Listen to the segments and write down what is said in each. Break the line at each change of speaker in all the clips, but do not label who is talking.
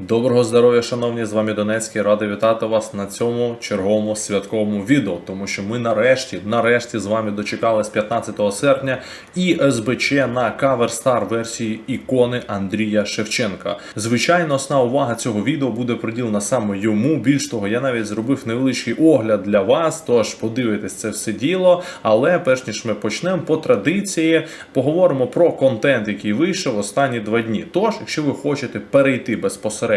Доброго здоров'я, шановні! З вами Донецький. Радий вітати вас на цьому черговому святковому відео, тому що ми нарешті, нарешті з вами дочекались 15 серпня і СБЧ на кавер стар версії ікони Андрія Шевченка. Звичайно, основна увага цього відео буде приділена саме йому. Більш того, я навіть зробив невеличкий огляд для вас. Тож подивитесь це все діло. Але перш ніж ми почнемо, по традиції поговоримо про контент, який вийшов останні два дні. Тож, якщо ви хочете перейти безпосередньо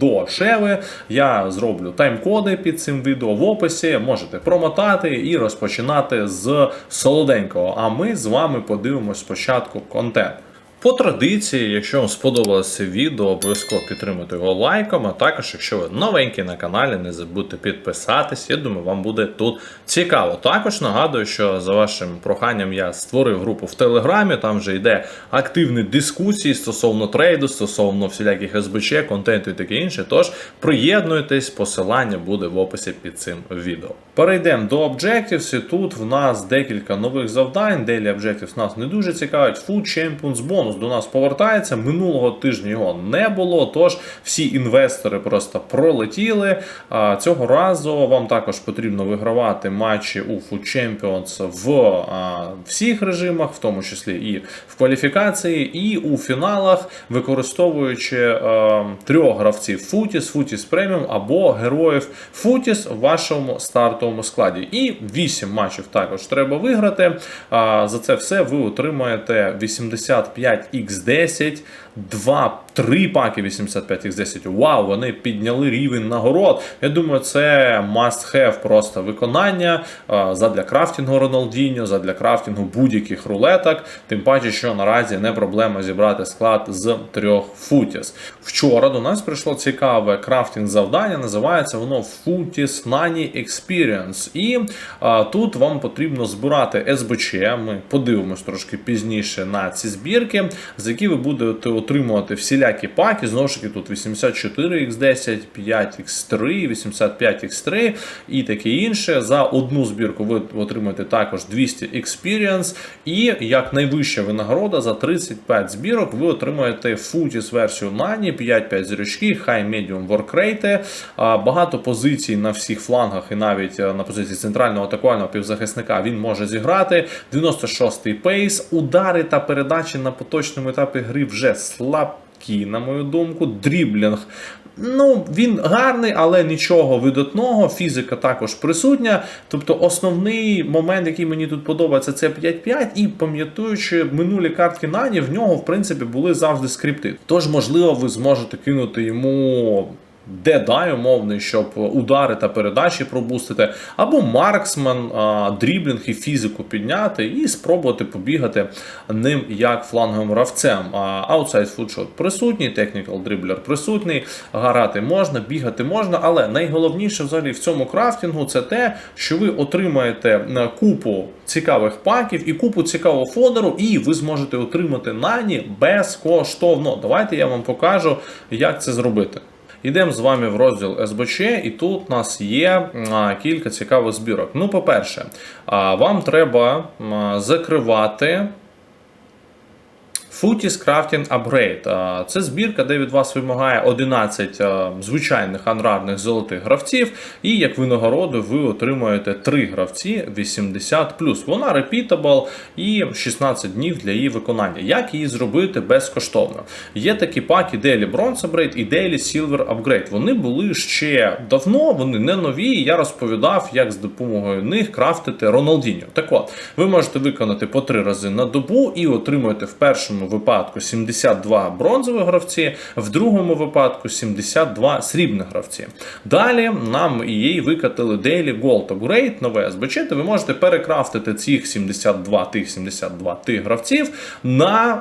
до Шеви, я зроблю тайм-коди під цим відео в описі. Можете промотати і розпочинати з солоденького. А ми з вами подивимось спочатку контент. По традиції, якщо вам сподобалося відео, обов'язково підтримуйте його лайком. А також, якщо ви новенький на каналі, не забудьте підписатись. Я думаю, вам буде тут цікаво. Також нагадую, що за вашим проханням я створив групу в Телеграмі. Там вже йде активні дискусії стосовно трейду, стосовно всіляких СБЧ, контенту і таке інше. Тож приєднуйтесь, посилання буде в описі під цим відео. Перейдемо до Objectives, і тут в нас декілька нових завдань. Daily Objectives нас не дуже цікавить. Food Champions бонус до нас повертається. Минулого тижня його не було. Тож всі інвестори просто пролетіли. Цього разу вам також потрібно вигравати матчі у Food Champions в всіх режимах, в тому числі і в кваліфікації, і у фіналах, використовуючи трьох гравців Футіс, Футіс Преміум або героїв Футіс в вашому стартовому складі. І 8 матчів також треба виграти. За це все ви отримаєте 85x10, 2, 3 паки 85x10. Вау, вони підняли рівень нагород. Я думаю, це must have просто виконання задля крафтінгу Роналдіньо, задля крафтінгу будь-яких рулеток. Тим паче, що наразі не проблема зібрати склад з трьох футіс. Вчора до нас прийшло цікаве крафтінг завдання. Називається воно Footies Nani Experience. І а, тут вам потрібно збирати СБЧ. Ми подивимось трошки пізніше на ці збірки, за які ви будете отримувати всілякі паки. Знову ж таки, тут 84x10, 5x3, 85x3 і таке інше. За одну збірку ви отримаєте також 200 experience. І як найвища винагорода за 35 збірок ви отримаєте Footies версію Nani, 5-5 зірочки, High Medium Work багато позицій на всіх флангах і навіть е, на позиції центрального атакувального півзахисника він може зіграти. 96-й пейс, удари та передачі на поточному етапі гри вже слабкі, на мою думку. Дріблінг. Ну, він гарний, але нічого видатного. Фізика також присутня. Тобто, основний момент, який мені тут подобається, це 5-5. І пам'ятаючи минулі картки Нані, в нього, в принципі, були завжди скрипти. Тож, можливо, ви зможете кинути йому. Дедай умовний, щоб удари та передачі пробустити, або марксмен, дріблінг і фізику підняти і спробувати побігати ним як фланговим гравцем. Аутсайд фудшот присутній, технікал дріблер присутній, гарати можна, бігати можна, але найголовніше взагалі в цьому крафтінгу це те, що ви отримаєте купу цікавих паків і купу цікавого фодеру, і ви зможете отримати нані безкоштовно. Давайте я вам покажу, як це зробити. Йдемо з вами в розділ СБЧ, і тут у нас є кілька цікавих збірок. Ну, по-перше, вам треба закривати. Footies Crafting Upgrade. Це збірка, де від вас вимагає 11 звичайних анрарних золотих гравців, і як винагороду ви отримуєте 3 гравці 80. Вона repeatable і 16 днів для її виконання. Як її зробити безкоштовно? Є такі паки Daily Bronze Upgrade і Daily Silver Upgrade. Вони були ще давно, вони не нові. Я розповідав, як з допомогою них крафтити Роналдіньо. Так от, ви можете виконати по 3 рази на добу і отримуєте в першому випадку 72 бронзові гравці, в другому випадку 72 срібних гравці. Далі нам її викатили Daily Gold Upgrade, нове СБЧ, то ви можете перекрафтити цих 72 тих 72 тих гравців на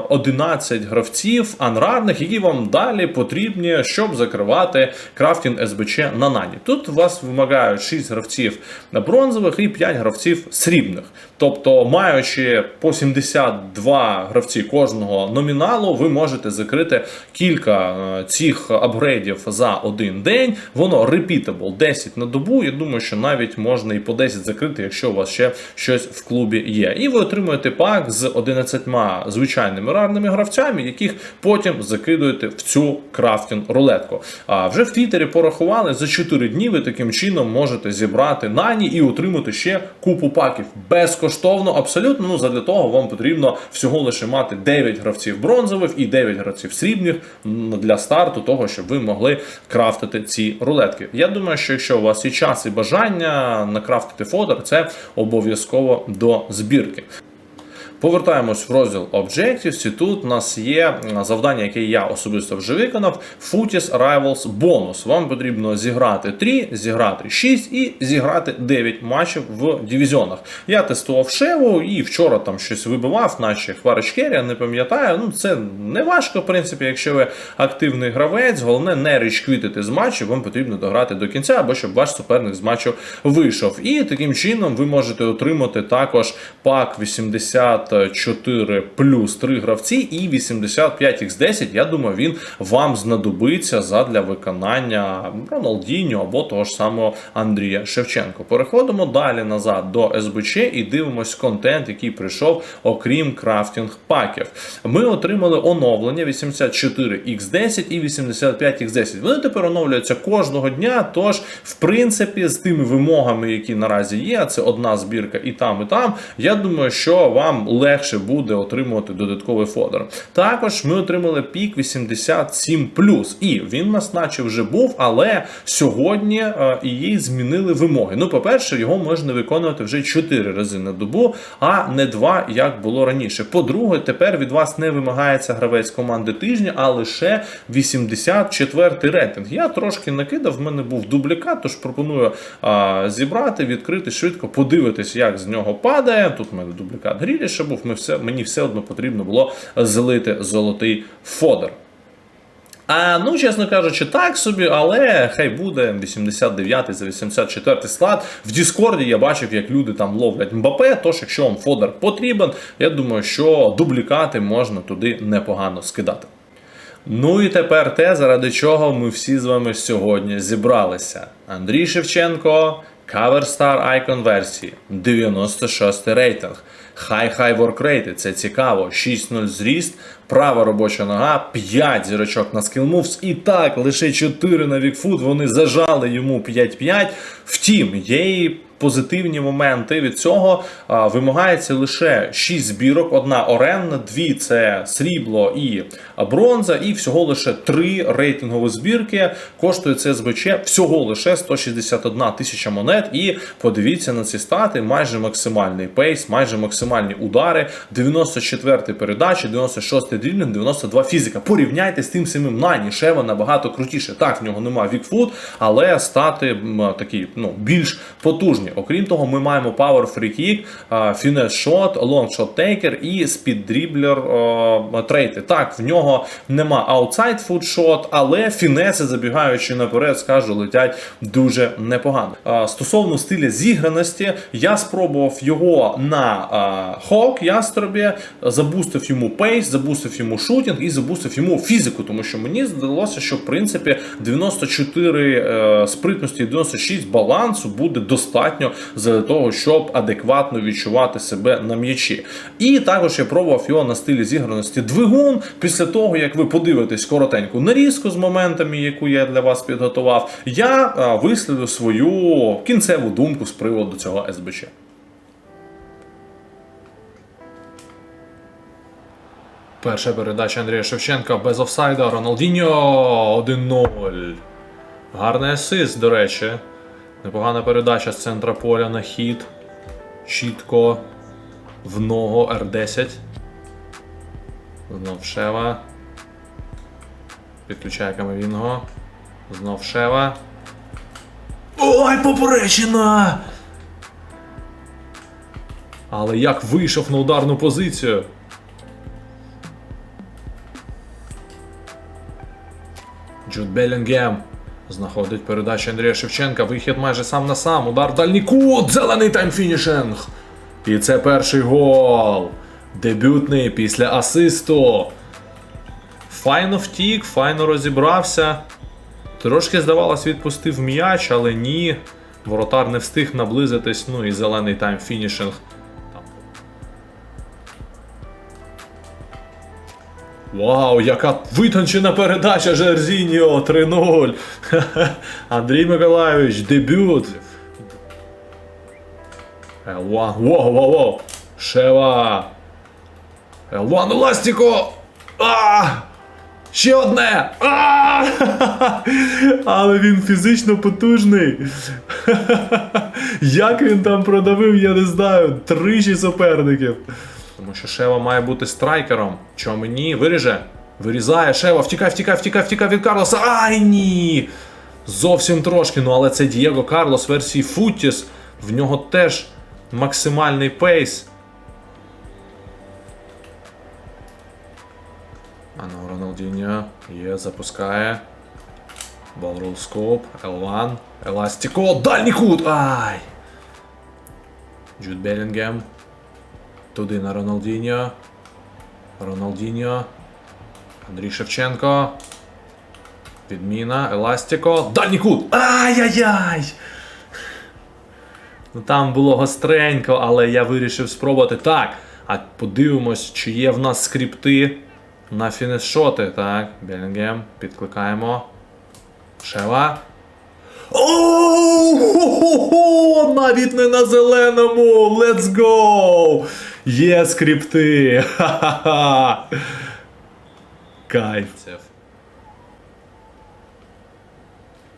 е, 11 гравців анрарних, які вам далі потрібні, щоб закривати крафтінг СБЧ на нані. Тут вас вимагають 6 гравців бронзових і 5 гравців срібних. Тобто, маючи по 72 гравці гравці кожного номіналу, ви можете закрити кілька е, цих апгрейдів за один день. Воно repeatable 10 на добу. Я думаю, що навіть можна і по 10 закрити, якщо у вас ще щось в клубі є. І ви отримуєте пак з 11 звичайними рарними гравцями, яких потім закидуєте в цю крафтінг рулетку. А вже в Твіттері порахували за 4 дні. Ви таким чином можете зібрати нані і отримати ще купу паків безкоштовно. Абсолютно ну задля того вам потрібно всього лише мати 9 гравців бронзових і 9 гравців срібних для старту, того щоб ви могли крафтити ці рулетки. Я думаю, що якщо у вас є час і бажання накрафтити фодер, це обов'язково до збірки. Повертаємось в розділ Objectives, і тут у нас є завдання, яке я особисто вже виконав. Footies Rivals бонус. Вам потрібно зіграти 3, зіграти 6 і зіграти 9 матчів в дивізіонах. Я тестував Шеву і вчора там щось вибивав, наче Хваричкерія, не пам'ятаю. Ну це не важко, в принципі, якщо ви активний гравець. Головне не річквітити з матчу, вам потрібно дограти до кінця, або щоб ваш суперник з матчу вийшов. І таким чином ви можете отримати також пак 84 плюс 3 гравці і 85 x 10 Я думаю, він вам знадобиться задля виконання Роналдіньо або того ж самого Андрія Шевченко. Переходимо далі назад до СБЧ і дивимось контент, який прийшов, окрім крафтінг паків. Ми отримали оновлення 84 x 10 і 85 x 10 Вони тепер оновлюються кожного дня. Тож, в принципі, з тими вимогами, які наразі є, це одна збірка і там, і там. Я думаю, що вам легше буде отримувати додатковий фодер. Також ми отримали пік 87 і він нас наче вже був, але сьогодні е, її змінили вимоги. Ну, по-перше, його можна виконувати вже 4 рази на добу, а не 2, як було раніше. По-друге, тепер від вас не вимагається гравець команди тижня, а лише 84 рейтинг. Я трошки накидав, в мене був дублікат, тож пропоную а, зібрати, відкрити швидко, подивитись, як з нього падає. Тут в мене дублікат Гріліша був. Ми все, мені все одно потрібно було злити золотий фодер. А ну, чесно кажучи, так собі, але хай буде 89 за 84 склад. В Діскорді я бачив, як люди там ловлять Мбапе. Тож, якщо вам фодер потрібен, я думаю, що дублікати можна туди непогано скидати. Ну і тепер те, заради чого ми всі з вами сьогодні зібралися. Андрій Шевченко, Star Icon версії, 96 рейтинг. Хай-хай воркрейти, це цікаво. 6-0 зріст, права робоча нога, 5 зірочок на Moves. І так, лише 4 на Вікфуд, вони зажали йому 5-5. Втім, є і позитивні моменти від цього а, вимагається лише 6 збірок, одна оренна, 2 це срібло і бронза, і всього лише 3 рейтингові збірки. Коштує це СБЧ всього лише 161 тисяча монет. І подивіться на ці стати, майже максимальний пейс, майже максимальні удари, 94 передачі, 96 дріблінг, 92 фізика. Порівняйте з тим самим Нані, Шева набагато крутіше. Так, в нього нема вікфут, але стати такі ну, більш потужні. Окрім того, ми маємо Power Free Kick, Finesse Shot, Long Shot Taker і Speed Dribbler трейти. Так, в нього нема Outside Foot Shot, але фінеси, забігаючи наперед, скажу, летять дуже непогано. Стосовно стиля зіграності, я спробував його на Хок Ястребі, забустив йому пейс, забустив йому шутінг і забустив йому фізику, тому що мені здалося, що в принципі 94 е, спритності і 96 балансу буде достатньо для того, щоб адекватно відчувати себе на м'ячі. І також я пробував його на стилі зіграності двигун. Після того, як ви подивитесь коротеньку нарізку з моментами, яку я для вас підготував, я е, висловлю свою кінцеву думку з приводу цього СБЧ. Перша передача Андрія Шевченка без офсайда. Роналдіньо 1-0. Гарний асист, до речі. Непогана передача з центра поля на хід. Чітко в ногу Р10. Знов Шева. Підключає Камовінго. Знов Шева. Ой, поперечина! Але як вийшов на ударну позицію? Джуд Белінгем знаходить передачу Андрія Шевченка. Вихід майже сам на сам. Удар в дальній кут. Зелений таймфінішинг. І це перший гол. Дебютний після асисту. Файно втік, файно розібрався. Трошки, здавалось, відпустив м'яч, але ні. Воротар не встиг наблизитись, ну і зелений тайм фінішинг. Вау, яка витончена передача Жерзіньо 3-0. Ха-ха. Андрій Миколайович, дебют. L1, воу, воу, воу. Шева. L1 Еластіко. А! Ще одне! А! Але він фізично потужний. Як він там продавив, я не знаю. Тричі суперників. Тому що Шева має бути страйкером. Чому ні? Виріже. Вирізає Шева, втікай, втікай, втікай, втікай від Карлоса. Ай ні! Зовсім трошки, ну але це Дієго Карлос версії Футіс. В нього теж максимальний пейс. А ну, Роналдіньо є, запускає. Scope, L1, Еластіко, дальній кут! Ай! Джуд Белінгем. Туди на Роналдіньо. Роналдіньо. Андрій Шевченко. Підміна, Еластіко. Дальній кут! Ай-яй-яй! Ну там було гостренько, але я вирішив спробувати так. А подивимось, чи є в нас скрипти на фінішоти. Так, Белінгем, підкликаємо. Шева. О, навіть не на зеленому! Let's go! Є скрипти! Ха-ха-ха! Кайф.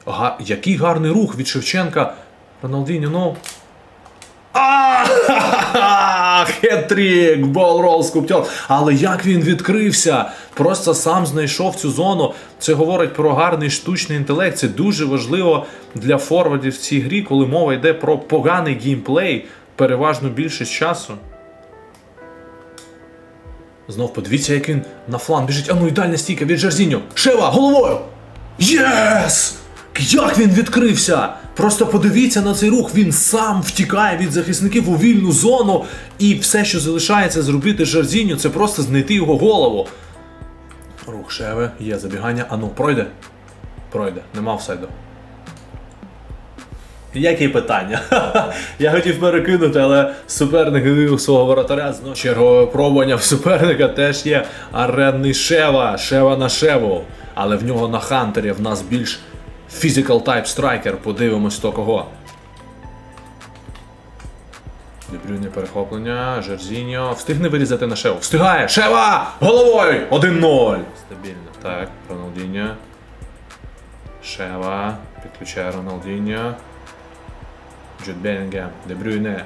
Га, який гарний рух від Шевченка. Роналдіньо, ну. А! Хет-трік! Болрол скуптьор. Але як він відкрився? Просто сам знайшов цю зону. Це говорить про гарний штучний інтелект. Це дуже важливо для форвардів в цій грі, коли мова йде про поганий геймплей переважно більшість часу. Знов подивіться, як він на фланг біжить. А ну і дальня стійка від Жерзіньо. Шева, головою! Єс! Як він відкрився! Просто подивіться на цей рух. Він сам втікає від захисників у вільну зону. І все, що залишається зробити Жерзіньо, це просто знайти його голову. Рух Шеви, є забігання. А ну, пройде? Пройде, нема офсайду. Які питання? Я хотів перекинути, але суперник вивів свого воротаря. Знову чергове пробування в суперника теж є аренний Шева. Шева на Шеву. Але в нього на Хантері в нас більш Physical Type Striker. Подивимось то кого. Дебрюне перехоплення. Жерзіньо. Встигне вирізати на Шеву. Встигає! Шева! Головою! 1-0. Стабільно. Так, Роналдіньо. Шева. Підключає Роналдіньо. Джуд Белінгем, Де Брюйне.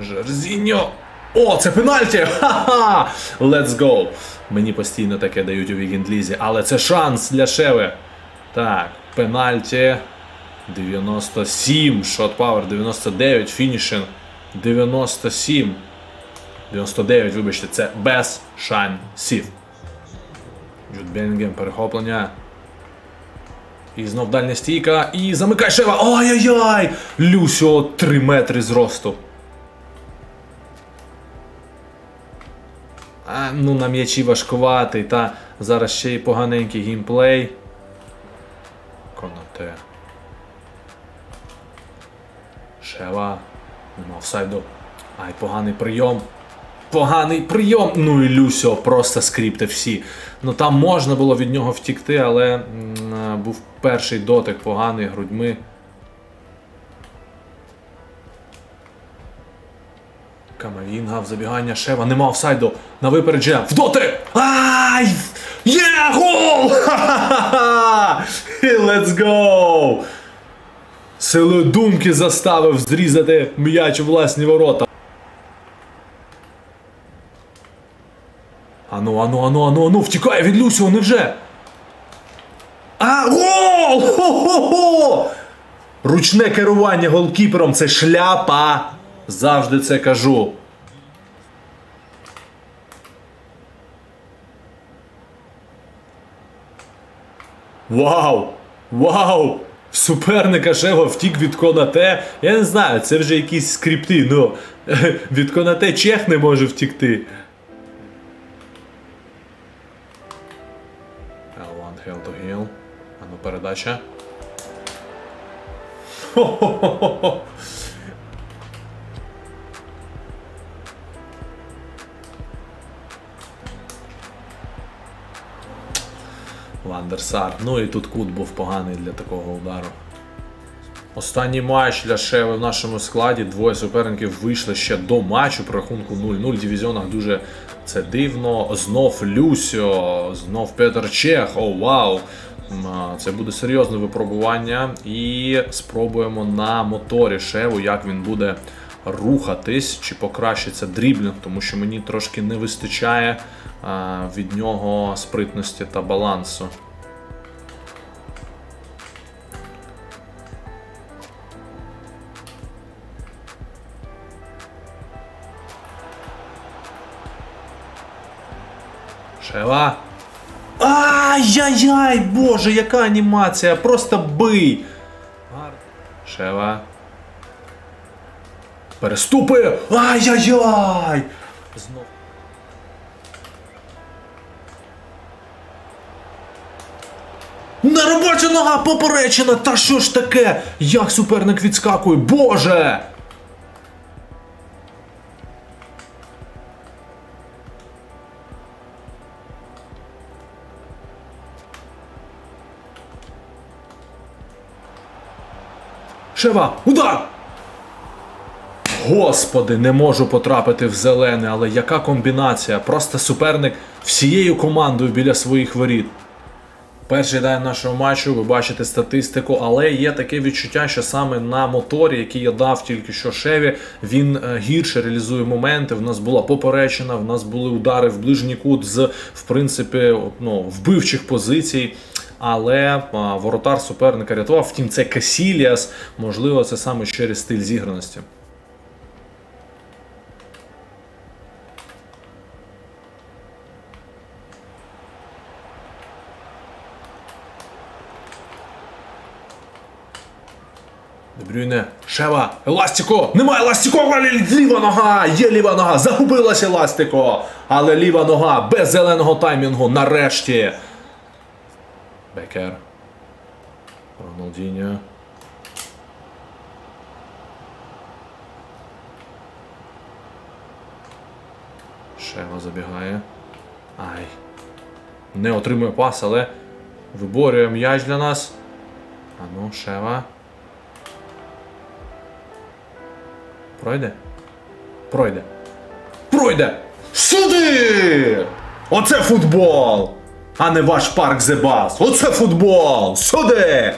Жерзіньо. О, це пенальті! Ха-ха! Let's go! Мені постійно таке дають у Вігіндлізі, але це шанс для Шеви. Так, пенальті. 97, шот пауер, 99, фінішинг 97. 99, вибачте, це без шансів. Джуд Белінгем, перехоплення. І знов дальня стійка. І замикає Шева. Ай-яй-яй! Люсьо 3 метри зросту. А, ну на м'ячі важкуватий. Та зараз ще й поганенький геймплей. Коноте. Шева. Нема офсайду. Ай, поганий прийом. Поганий прийом. Ну і Люсьо просто скріпти всі. Ну там можна було від нього втікти, але був перший дотик поганий грудьми. Камавінга в забігання Шева. Нема офсайду. На випередження. В дотик! Ай! Є! Гол! Ха-ха-ха! Let's go! Силою думки заставив зрізати м'яч у власні ворота. Ану, ану, ану, ану, ану, втікає від Люсіо, невже? А, гол! Хо-хо-хо! Ручне керування голкіпером це шляпа. Завжди це кажу. Вау! Вау! Суперника Шева втік від Конате. Я не знаю, це вже якісь скрипти. Ну, від Конате Чех не може втікти. Передача. Хо-хо-хо-хо. Вандерсар. Ну і тут кут був поганий для такого удару. Останній матч для Шеви в нашому складі. Двоє суперників вийшли ще до матчу при рахунку 0-0. В дивізіонах дуже це дивно. Знов Люсьо, знов Петр Чех. О, вау! Це буде серйозне випробування. І спробуємо на моторі Шеву, як він буде рухатись, чи покращиться дріблінг, тому що мені трошки не вистачає від нього спритності та балансу. Шева. Ай-яй-яй, боже, яка анімація! Просто бий! Шева. Переступи! Ай-яй-яй! Знов. Неробоча нога поперечена! Та що ж таке? Як суперник відскакує? Боже! Шева! Удар! Господи, не можу потрапити в зелене, але яка комбінація? Просто суперник всією командою біля своїх воріт. Перший день нашого матчу, ви бачите статистику, але є таке відчуття, що саме на моторі, який я дав тільки що Шеві, він е, гірше реалізує моменти. В нас була поперечина, в нас були удари в ближній кут з, в принципі, ну, вбивчих позицій. Але воротар суперника рятував. Втім, це Касіліас. Можливо, це саме через стиль зіграності. Дебрюйне, Шева, Еластико! Немає Еластико, але ліва нога! Є ліва нога! Загубилась Еластико! Але ліва нога без зеленого таймінгу нарешті. Бекер. Роналдіньо. Шева забігає. Ай. Не отримує пас, але виборює м'яч для нас. А ну, Шева. Пройде? Пройде. Пройде! Сюди! Оце футбол! А не ваш парк Зебас! Оце футбол! Сюди!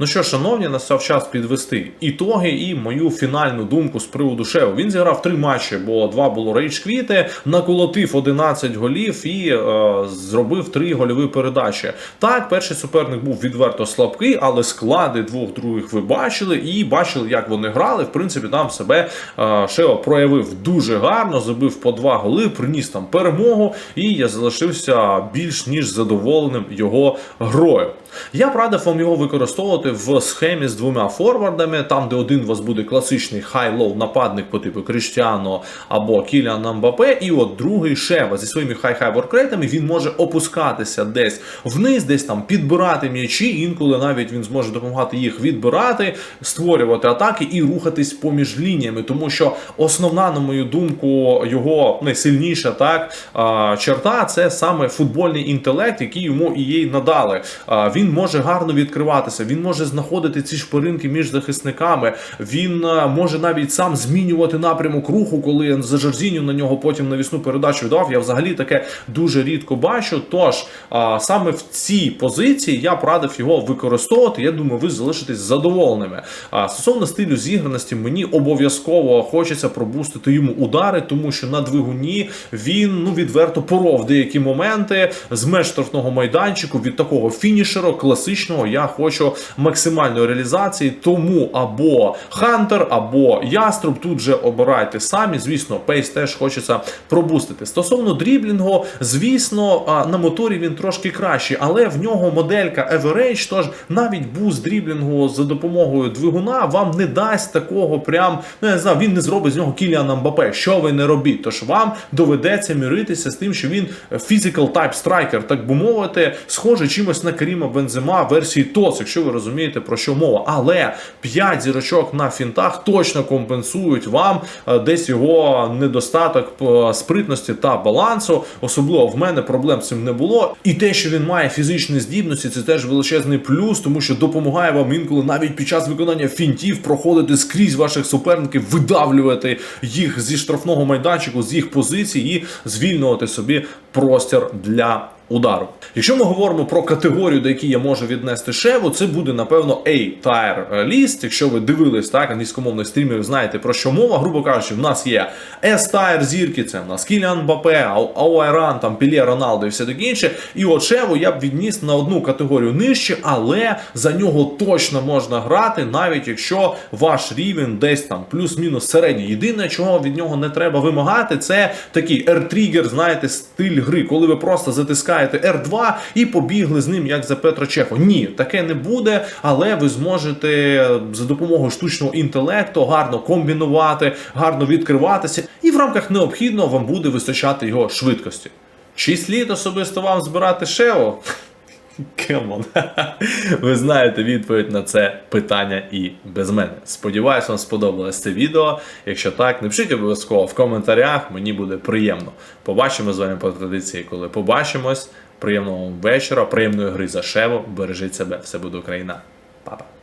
Ну що, шановні, настав час підвести ітоги і мою фінальну думку з приводу Шеу. Він зіграв три матчі, бо два було рейдж квіти, наколотив 11 голів і е, зробив три гольові передачі. Так, перший суперник був відверто слабкий, але склади двох других ви бачили і бачили, як вони грали. В принципі, там себе е, Шео проявив дуже гарно, забив по два голи, приніс там перемогу, і я залишився більш ніж задоволеним його грою. Я б радив вам його використовувати в схемі з двома форвардами, там де один у вас буде класичний хай-лоу нападник по типу Криштіано або Кіліан Мбапе, і от другий Шева зі своїми хай-хай воркрейтами він може опускатися десь вниз, десь там підбирати м'ячі. Інколи навіть він зможе допомагати їх відбирати, створювати атаки і рухатись поміж лініями, тому що основна, на мою думку, його найсильніша так черта це саме футбольний інтелект, який йому і їй надали. Він може гарно відкриватися, він може знаходити ці шпаринки між захисниками. Він може навіть сам змінювати напрямок руху, коли за Жорзіню на нього потім навісну передачу віддав. Я взагалі таке дуже рідко бачу. Тож саме в цій позиції я б радив його використовувати. Я думаю, ви залишитесь задоволеними. Стосовно стилю зіграності, мені обов'язково хочеться пробустити йому удари, тому що на двигуні він ну відверто поров деякі моменти з меж штрафного майданчику від такого фінішера класичного. Я хочу максимальної реалізації. Тому або Хантер, або Яструб. Тут же обирайте самі. Звісно, пейс теж хочеться пробустити. Стосовно дріблінгу, звісно, на моторі він трошки кращий, але в нього моделька Average, тож навіть буст дріблінгу за допомогою двигуна вам не дасть такого прям, ну я не знаю, він не зробить з нього Кіліана Мбапе. Що ви не робіть? Тож вам доведеться міритися з тим, що він physical type striker, так би мовити, схоже чимось на Каріма Бензема версії ТОС, якщо ви розумієте про що мова. Але 5 зірочок на фінтах точно компенсують вам е, десь його недостаток спритності та балансу. Особливо в мене проблем з цим не було. І те, що він має фізичні здібності, це теж величезний плюс, тому що допомагає вам інколи навіть під час виконання фінтів проходити скрізь ваших суперників, видавлювати їх зі штрафного майданчику, з їх позицій і звільнювати собі простір для. Удару. Якщо ми говоримо про категорію, до якої я можу віднести шеву, це буде напевно A-Tire List. Якщо ви дивились так англійськомовних стрімів, знаєте про що мова. Грубо кажучи, в нас є S-Tire зірки, це в нас Кіліан Бапе, Ауайран, там Пілє Роналдо і все таке інше. І от шеву я б відніс на одну категорію нижче, але за нього точно можна грати, навіть якщо ваш рівень десь там плюс-мінус середній. Єдине, чого від нього не треба вимагати, це такий R-тригер, знаєте, стиль гри, коли ви просто затискаєте R2 і побігли з ним, як за Петро Чехо. Ні, таке не буде, але ви зможете за допомогою штучного інтелекту гарно комбінувати, гарно відкриватися, і в рамках необхідного вам буде вистачати його швидкості. Чи слід особисто вам збирати шео? Кемон. Ви знаєте відповідь на це питання і без мене. Сподіваюсь, вам сподобалось це відео. Якщо так, напишіть обов'язково в коментарях, мені буде приємно. Побачимо з вами по традиції, коли побачимось. Приємного вам вечора, приємної гри за шево. Бережіть себе, все буде Україна. Па-па.